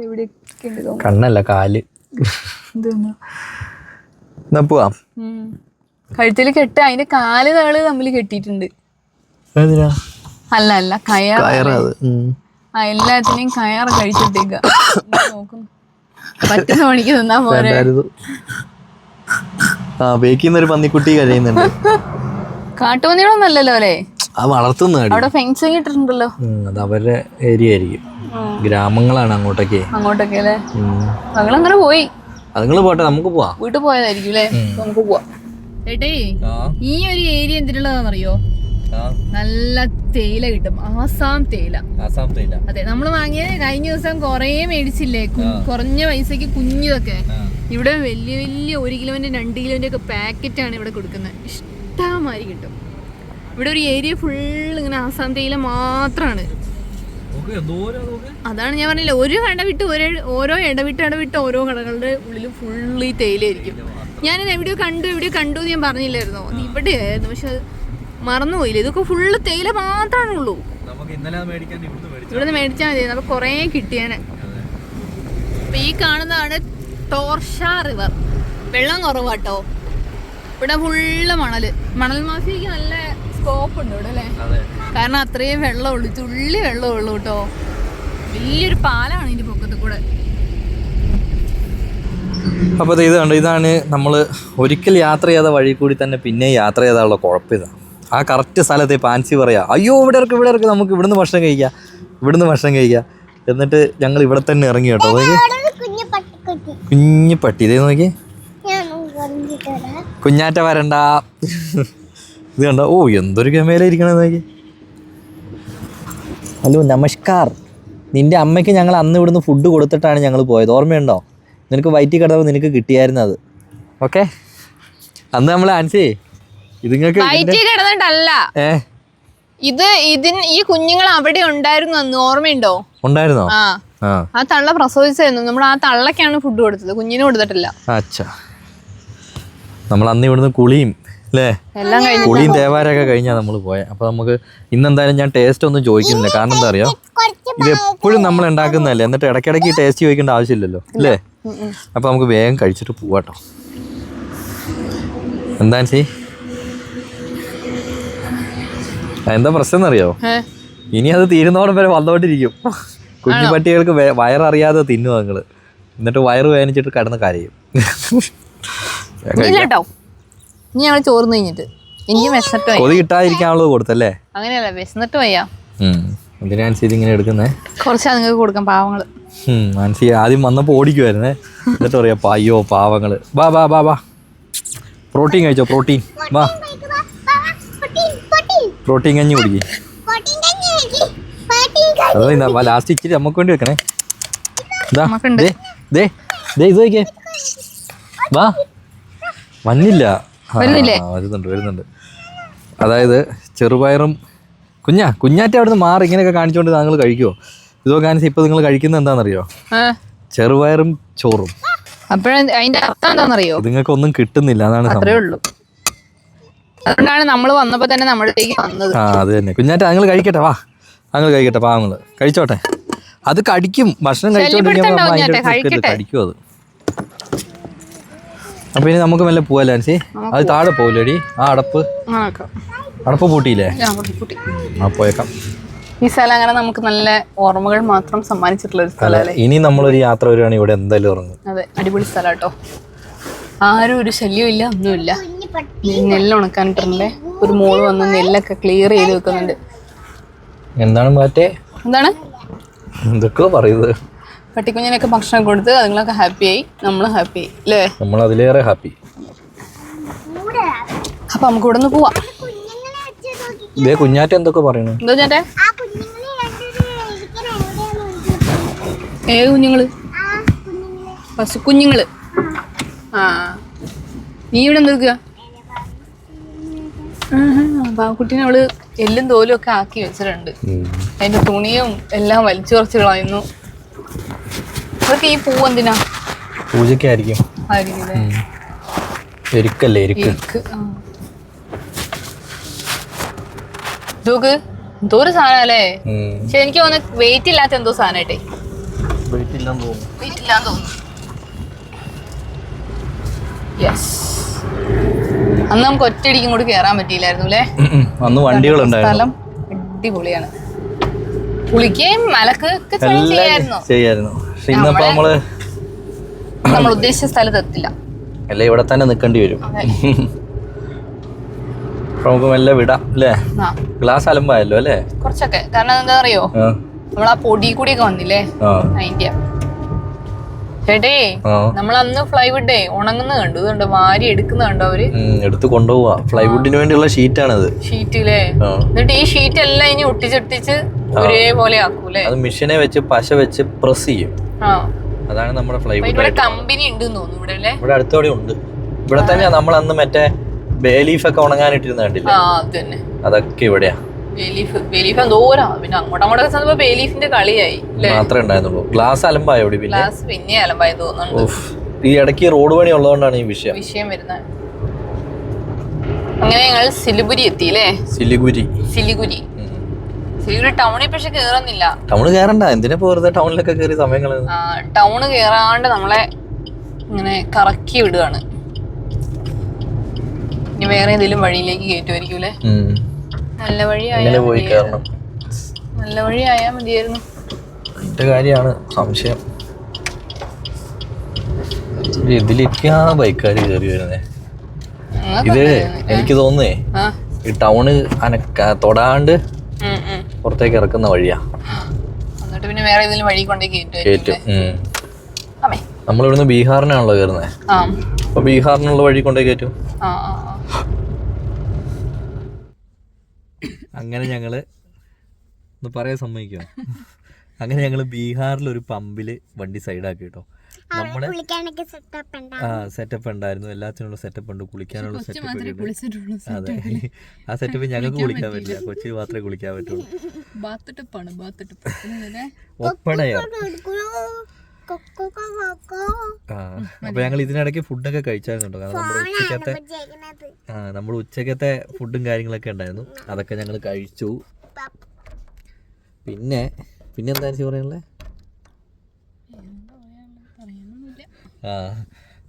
എവിടെയൊക്കെ കണ്ണല്ല കാൽ? എന്നാ പോവാം. കഴുത്തിൽ കെട്ട അതിന്റെ കാൽ താൾ തമ്മിൽ കെട്ടിയിട്ടുണ്ട്. അല്ല അല്ല കയർ എല്ലാത്തിനെയും കയർ കഴിച്ചിട്ടേക്ക. നോക്കുന്നു. പറ്റുന്ന പണിക്ക് നിന്നാ പോരെ. ആ ബേക്കിന്ന് ഒരു പന്നിക്കുട്ടി കഴിയുന്നുണ്ട് കാട്ടുപന്നികളൊന്നല്ലല്ലോ അല്ലേ? അത് വളർത്തുന്നാടി അവിടെ ഫെൻസിങ് ഇട്ടിട്ടുണ്ടല്ലോ. അത് അവരുടെ ഏരിയ ആയിരിക്കും. ഗ്രാമങ്ങളാണ് അങ്ങോട്ടൊക്കെ. അങ്ങോട്ടൊക്കെ അല്ലേ. ഞങ്ങളങ്ങനെ പോയി. അതുങ്ങൾ പോട്ടെ നമുക്ക് പോവാം. വീട്ടിൽ പോയതായിരിക്കും അല്ലേ? നമുക്ക് പോവാം. ചേട്ടേ ഈ ഒരു ഏരിയ എന്തിനുള്ളതാണെന്നറിയോ? നല്ല തേയില കിട്ടും. ആസാം തേയില. ആസാം തേയില. അതെ നമ്മൾ വാങ്ങിയ കഴിഞ്ഞ ദിവസം കൊറേ മേടിച്ചില്ലേ? കുറഞ്ഞ പൈസക്ക് കുഞ്ഞതൊക്കെ. ഇവിടെ വലിയ വലിയ ഒരു കിലോന്റെ രണ്ട് കിലോന്റെ ഒക്കെ പാക്കറ്റ് ആണ് ഇവിടെ കൊടുക്കുന്നത്. ഇഷ്ടമായി കിട്ടും. ഇവിടെ ഒരു ഏരിയ ഫുൾ ഇങ്ങനെ ആസാം തേയില മാത്രമാണ് അതാണ് ഞാൻ പറഞ്ഞില്ല ഒരു കട വിട്ട് ഒരു ഓരോ ഇടവിട്ട് ഇടവിട്ട് ഓരോ കടകളുടെ ഉള്ളിൽ ഫുള്ള് ഈ തേയിലായിരിക്കും ഞാനിത് എവിടെയോ കണ്ടു എവിടെയോ കണ്ടു എന്ന് ഞാൻ പറഞ്ഞില്ലായിരുന്നോ? ഇവിടെ ഇവിടെയായിരുന്നു. പക്ഷെ മറന്നുപോയില്ല? ഇതൊക്കെ ഫുള്ള് തേയില മാത്രമാണ് ഉള്ളൂ നമുക്ക് ഇന്നലെ മേടിക്കാൻ ഇവിടുന്ന് മേടിച്ചു ഇവിടുന്ന് മേടിച്ചാൽ മതി. അപ്പൊ കൊറേ കിട്ടിയാണ് അപ്പൊ ഈ കാണുന്നതാണ് ടോർഷ റിവർ. വെള്ളം കുറവാട്ടോ. ഇവിടെ ഫുള്ള് മണൽ മണൽ മാഫിയക്ക് നല്ല സ്കോപ്പ് ഉണ്ട് ഇവിടെ അല്ലേ? കാരണം അത്രയും വെള്ളമുള്ളൂ. തുള്ളി വെള്ളമുള്ളൂ കേട്ടോ. വലിയൊരു പാലമാണ് ഇതിന്റെ പൊക്കത്ത് കൂടെ. അപ്പോൾ ഇത് കണ്ടോ? ഇതാണ് നമ്മൾ ഒരിക്കൽ യാത്ര ചെയ്ത വഴി കൂടി തന്നെ പിന്നെ യാത്ര ചെയ്താലുള്ള കുഴപ്പം ഇതാ. ആ കറക്റ്റ് സ്ഥലത്ത് പാൻസി പറയാം അയ്യോ ഇവിടെ ഇറക്കും ഇവിടെ ഇറക്കും നമുക്ക് ഇവിടുന്ന് ഭക്ഷണം കഴിക്കാം ഇവിടുന്ന് ഭക്ഷണം കഴിക്കാം. എന്നിട്ട് ഞങ്ങൾ ഇവിടെ തന്നെ ഇറങ്ങി കേട്ടോ കുഞ്ഞു പട്ടി ഇതേ നോക്കി. കുഞ്ഞാറ്റ വരണ്ട. ഇത് കണ്ടോ? ഓ എന്തൊരു ഗമേല ഇരിക്കണേ നോക്കി. ഹലോ നമസ്കാർ. നിന്റെ അമ്മയ്ക്ക് ഞങ്ങൾ അന്ന് ഇവിടുന്ന് ഫുഡ് കൊടുത്തിട്ടാണ് ഞങ്ങൾ പോയത് ഓർമ്മയുണ്ടോ? നിനക്ക് വയറ്റി കിടന്നപ്പോൾ നിനക്ക് കിട്ടിയായിരുന്നു അത്. ഓക്കെ? അന്ന് നമ്മൾ ആൻസി ഇതുങ്ങൾക്ക് കിടന്നിട്ടല്ല. ഇത് ഇതിന് ഈ കുഞ്ഞുങ്ങൾ അവിടെ ഉണ്ടായിരുന്നു അന്ന് ഓർമ്മയുണ്ടോ? ഉണ്ടായിരുന്നോ? ആ. തള്ള പ്രസവിച്ചായിരുന്നു. നമ്മൾ ആ തള്ളക്കാണ് ഫുഡ് കൊടുത്തത്. കുഞ്ഞിന് കൊടുത്തിട്ടില്ല. അച്ഛാ. നമ്മൾ അന്ന് ഇവിടുന്ന് കുളിയും അല്ലേ? കഴിഞ്ഞു. കുളിയും തേവാരൊക്കെ കഴിഞ്ഞാൽ നമ്മൾ പോയ. അപ്പോൾ നമുക്ക് ഇന്നെന്തായാലും ഞാൻ ടേസ്റ്റ് ഒന്നും ചോദിക്കുന്നില്ല. കാരണം എന്താ അറിയോ? ഇത് എപ്പോഴും നമ്മൾ ഉണ്ടാക്കുന്നതല്ലേ. എന്നിട്ട് ഇടയ്ക്കിടയ്ക്ക് ടേസ്റ്റ് ചോദിക്കേണ്ട ആവശ്യമില്ലല്ലോ അല്ലേ? അപ്പൊ നമുക്ക് വേഗം കഴിച്ചിട്ട് പോവാട്ടോ. എന്താ ചെയ് എന്താ പ്രശ്നം അറിയോ? ഇനി അത് തീരുന്നോടം വരെ വന്നോണ്ടിരിക്കും. കുഞ്ഞു പട്ടികൾക്ക് വേ- വയററിയാതെ തിന്നു നിങ്ങൾ എന്നിട്ട് വയറ് വേദനിച്ചിട്ട് കടന്ന് കരയും. കേട്ടോ. ഇനി ഞങ്ങൾ ചോർന്ന് കഴിഞ്ഞിട്ട്. എനിക്ക് വിശന്നിട്ട് കൊതി കിട്ടാതിരിക്കാനുള്ളത് കൊടുത്തല്ലേ? അങ്ങനെയല്ല വിശന്നിട്ട് വയ്യ. എന്തിനാൻസി ഇതിങ്ങനെ എടുക്കുന്നേ? കുറച്ചാ നിങ്ങൾക്ക് കൊടുക്കാം പാവങ്ങൾ. ആൻസി ആദ്യം വന്നപ്പോൾ ഓടിക്കുമായിരുന്നേ എന്നിട്ട് പറയാ "പാ, അയ്യോ പാവങ്ങൾ. ബാ ബാ ബാ ബാ പ്രോട്ടീൻ കഴിച്ചോ പ്രോട്ടീൻ. വാ. പ്രോട്ടീൻ കഞ്ഞി കുടിക്കേ. അത് ലാസ്റ്റ് ഇച്ചിരി നമുക്ക് വേണ്ടി വെക്കണേ. ഇതാ. ദേ ദേ ദേ ഇത് നോക്കിയേ. വാ. വന്നില്ല. വരുന്നുണ്ട് വരുന്നുണ്ട്. അതായത് ചെറുപയറും കുഞ്ഞാ കുഞ്ഞാറ്റ അവിടുന്ന് മാറി ഇങ്ങനെയൊക്കെ കാണിച്ചുകൊണ്ട് താങ്കൾ കഴിക്കുമോ ഇതോ കാണിച്ച് ഇപ്പൊ നിങ്ങൾ കഴിക്കുന്നത് എന്താണെന്നറിയോ? ചെറുപയറും ചോറും. അപ്പോഴും അതിന്റെ അർത്ഥം എന്താണെന്നറിയോ? നിങ്ങൾക്ക് ഒന്നും കിട്ടുന്നില്ല അതാണ് സംഭവം. ഉള്ളൂ. അതുകൊണ്ടാണ് നമ്മൾ വന്നപ്പോ തന്നെ നമ്മളിലേക്ക് വന്നത്. ആ അത് തന്നെ. കുഞ്ഞാറ്റ അങ്ങനെ കഴിക്കട്ടെ വാ. താങ്കൾ കഴിക്കട്ടെ പാവങ്ങൾ കഴിച്ചോട്ടെ. അത് കടിക്കും. ഭക്ഷണം കഴിച്ചോണ്ടിരിക്കുമ്പോൾ. കടിക്കും അത്. അപ്പൊ ഇനി നമുക്ക് മെല്ലെ പോവല്ലേ ആൻസി അത് താഴെ പോവില്ലേടി? ആ അടപ്പ്. അടപ്പ്. പൂട്ടിയില്ലേ. ആ പോയേക്കാം. ഈ സ്ഥലം അങ്ങനെ നമുക്ക് നല്ല ഓർമ്മകൾ മാത്രം സമ്മാനിച്ചിട്ടുള്ള ഒരു സ്ഥലം അല്ലേ ഇനി നമ്മളൊരു യാത്ര വരുവാണെങ്കിൽ ഇവിടെ എന്തായാലും ഇറങ്ങും. അതെ അടിപൊളി സ്ഥലം കേട്ടോ ആരും ഒരു ശല്യവും ഇല്ല ഒന്നുമില്ല. ഉണക്കാൻ നെല്ല് ഉണക്കാനിട്ടുണ്ടേ ഒരു മോൾ വന്ന് നെല്ലൊക്കെ ക്ലിയർ ചെയ്ത് വെക്കുന്നുണ്ട്. എന്താണ് മാറ്റേ? എന്താണ്? എന്തൊക്കെയോ പറയുന്നത്. പട്ടിക്കുഞ്ഞിനൊക്കെ ഭക്ഷണം കൊടുത്ത് അതുങ്ങളൊക്കെ ആയി. നമ്മളും ഹാപ്പി അല്ലേ നമ്മൾ അതിലേറെ ഹാപ്പി അപ്പൊ നമുക്ക് ഇവിടെ നിന്ന് പോവാം കുഞ്ഞുങ്ങളെ വെച്ച് നോക്കി ഇതേ കുഞ്ഞാറ്റ എന്തൊക്കെ പറയുന്നു? എന്തോ ചേട്ടെ ഏത് കുഞ്ഞുങ്ങൾ? ആ കുഞ്ഞുങ്ങളെ. പശു കുഞ്ഞുങ്ങൾ. ആ. നീ ഇവിടെ എന്തെടുക്കുക പാവക്കുട്ടീനെ അവൾ എല്ലും തോലും ഒക്കെ ആക്കി വെച്ചിട്ടുണ്ട്. അതിന്റെ തുണിയും എല്ലാം വലിച്ചു കുറച്ച് കളയുന്നു അതൊക്കെ ഈ പൂവ് എന്തിനാ? പൂജക്കായിരിക്കും എരിക്കല്ലേ എരിക്ക്. ഇരിക്ക്. ആ. എന്തോ ഒരു സാധനല്ലേ പക്ഷെ എനിക്ക് തോന്നുന്നു വെയിറ്റ് ഇല്ലാത്ത എന്തോ സാധനമായിട്ടേ വെയിറ്റ് ഇല്ലാന്ന് തോന്നുന്നു. യെസ് അന്ന് നമുക്ക് ഒറ്റയടിക്കും കൂടി കയറാൻ പറ്റിയില്ലായിരുന്നു അല്ലേ? അന്ന് വണ്ടികളുണ്ടായിരുന്നു. സ്ഥലം അടിപൊളിയാണ്. കുളിക്കുകയും മലക്ക് ഒക്കെ ചെയ്യായിരുന്നു. ഇന്നപ്പോ നമ്മൾ നമ്മൾ ഉദ്ദേശിച്ച സ്ഥലത്ത് എത്തില്ല. അല്ലെ ഇവിടെ തന്നെ നിൽക്കേണ്ടി വരും. നമുക്ക് മെല്ലെ വിടാം അല്ലേ? ഗ്ലാസ് അലമ്പായല്ലോ അല്ലേ? കുറച്ചൊക്കെ. കാരണം എന്താ അറിയോ? നമ്മൾ ആ പൊടി കൂടിയൊക്കെ വന്നില്ലേ? ആ. അതിന്റെ ചേട്ടേ നമ്മൾ അന്ന് ഫ്ലൈവുഡേ ഉണങ്ങുന്ന കണ്ടു. ഇതുണ്ട് വാരി എടുക്കുന്ന കണ്ടോ അവർ? എടുത്ത് കൊണ്ടുപോവാ. ഫ്ലൈവുഡിന് വേണ്ടിയുള്ള ഷീറ്റാണത് ഷീറ്റില്ലേ ആ. എന്നിട്ട് ഈ ഷീറ്റ് എല്ലാം ഇനി ഒട്ടിച്ചൊട്ടിച്ച് ഒരേപോലെ ആക്കൂലേ? അത് മെഷീനെ വെച്ച് പശ വെച്ച് പ്രസ് ചെയ്യും. അതാണ് നമ്മുടെ ഫ്ലൈവുഡ് ഇവിടെ കമ്പനി ഉണ്ട് തോന്നുന്നു ഇവിടെ അല്ലേ? ഇവിടെ അടുത്തോടെ ഉണ്ട്. ഇവിടെ തന്നെയാ നമ്മൾ അന്ന് മറ്റേ ബേ ലീഫ് ഒക്കെ ഉണങ്ങാനിട്ടിരുന്ന കണ്ടില്ല? അതൊക്കെ ഇവിടെയാ. ബേലീഫ് ബേലീഫ് എന്തോരാ പിന്നെ അങ്ങോട്ടും അങ്ങോട്ടൊക്കെ ചെന്നപ്പോ ബേലീഫിന്റെ കളിയായി മാത്രമേ ഉണ്ടായിരുന്നുള്ളൂ. ഗ്ലാസ് അലമ്പായ ഇവിടെ പിന്നെ? ഗ്ലാസ് പിന്നെ അലമ്പായി തോന്നുന്നുണ്ട്. ഉഫ്. ഈ ഇടയ്ക്ക് റോഡ് പണി ഉള്ളതുകൊണ്ടാണ് ഈ വിഷയം. വിഷയം വരുന്നത്. അങ്ങനെ ഞങ്ങൾ സിലിഗുരി എത്തി അല്ലേ സിലിഗുരി. സിലിഗുരി സിലിഗുരി ടൗണിൽ പക്ഷെ കേറുന്നില്ല. ടൗണ് കയറണ്ട എന്തിനാ ഇപ്പൊ വെറുതെ ടൗണിലൊക്കെ കയറി സമയം കളയുന്നത് ടൗണ് കേറാണ്ട് നമ്മളെ ഇങ്ങനെ കറക്കി വിടുകയാണ് ഇനി വേറെ ഏതെങ്കിലും വഴിയിലേക്ക് കയറ്റുമായിരിക്കും അല്ലേ ഉം. നല്ല വഴി പോയി കയറണം നല്ല വഴി ആയാ മതിയായിരുന്നു. അതിന്റെ കാര്യമാണ് സംശയം. ഇതിലേക്കാ ബൈക്കാര് കയറി വരുന്നേ. ഇത് എനിക്ക് തോന്നുന്നേ ഈ ടൗണ് അനക്ക തൊടാണ്ട്. പുറത്തേക്ക് ഇറക്കുന്ന വഴിയാ. എന്നിട്ട് പിന്നെ വേറെ ഏതെങ്കിലും വഴി കൊണ്ടേ കയറ്റും നമ്മളിവിടുന്ന് ബീഹാറിനാണല്ലോ കയറുന്നത് അപ്പൊ ബീഹാറിനുള്ള വഴി കൊണ്ടേ കയറ്റും ആ ആ ആ. അങ്ങനെ ഞങ്ങൾ ഒന്ന് പറയാൻ സമ്മതിക്കോ അങ്ങനെ ഞങ്ങൾ ബീഹാറിൽ ഒരു പമ്പിൽ വണ്ടി സൈഡാക്കി കേട്ടോ. നമ്മൾ ആ സെറ്റപ്പ് ഉണ്ടായിരുന്നു. എല്ലാത്തിനുള്ള സെറ്റപ്പ് ഉണ്ട്. കുളിക്കാനുള്ള സെറ്റപ്പ് അതെ. ആ സെറ്റപ്പ് ഞങ്ങൾക്ക് കുളിക്കാൻ പറ്റില്ല. കൊച്ചി മാത്രമേ കുളിക്കാൻ പറ്റുള്ളൂ. [laughs] ഒപ്പടയോ? അപ്പൊ ഞങ്ങൾ ഇതിനിടയ്ക്ക് ഫുഡൊക്കെ കഴിച്ചായിരുന്നു കാരണം നമ്മുടെ ഉച്ചക്കത്തെ ആ നമ്മൾ ഉച്ചക്കത്തെ ഫുഡും കാര്യങ്ങളൊക്കെ ഉണ്ടായിരുന്നു. അതൊക്കെ ഞങ്ങൾ കഴിച്ചു. പിന്നെ പിന്നെ എന്താ പറയാനുള്ളത്? ആ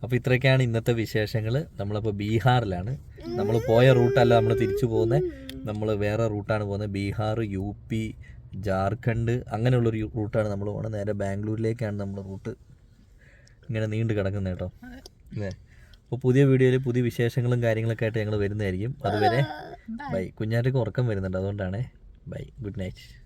അപ്പോൾ ഇത്രയൊക്കെയാണ് ഇന്നത്തെ വിശേഷങ്ങൾ. നമ്മളപ്പോൾ ബീഹാറിലാണ്. നമ്മൾ പോയ റൂട്ടല്ല നമ്മൾ തിരിച്ചു പോകുന്നത് നമ്മൾ വേറെ റൂട്ടാണ് പോകുന്നത് ബീഹാർ യു പി ജാർഖണ്ഡ് അങ്ങനെയുള്ളൊരു റൂട്ടാണ് നമ്മൾ പോകുന്നത് നേരെ ബാംഗ്ലൂരിലേക്കാണ് നമ്മൾ റൂട്ട്. ഇങ്ങനെ നീണ്ടു കിടക്കുന്നത് കേട്ടോ. അല്ലേ? അപ്പോൾ പുതിയ വീഡിയോയിൽ പുതിയ വിശേഷങ്ങളും കാര്യങ്ങളൊക്കെ ആയിട്ട് ഞങ്ങൾ വരുന്നതായിരിക്കും. അതുവരെ ബൈ. കുഞ്ഞാറ്റക്ക് ഉറക്കം വരുന്നുണ്ട്. അതുകൊണ്ടാണ് ബൈ. Good night.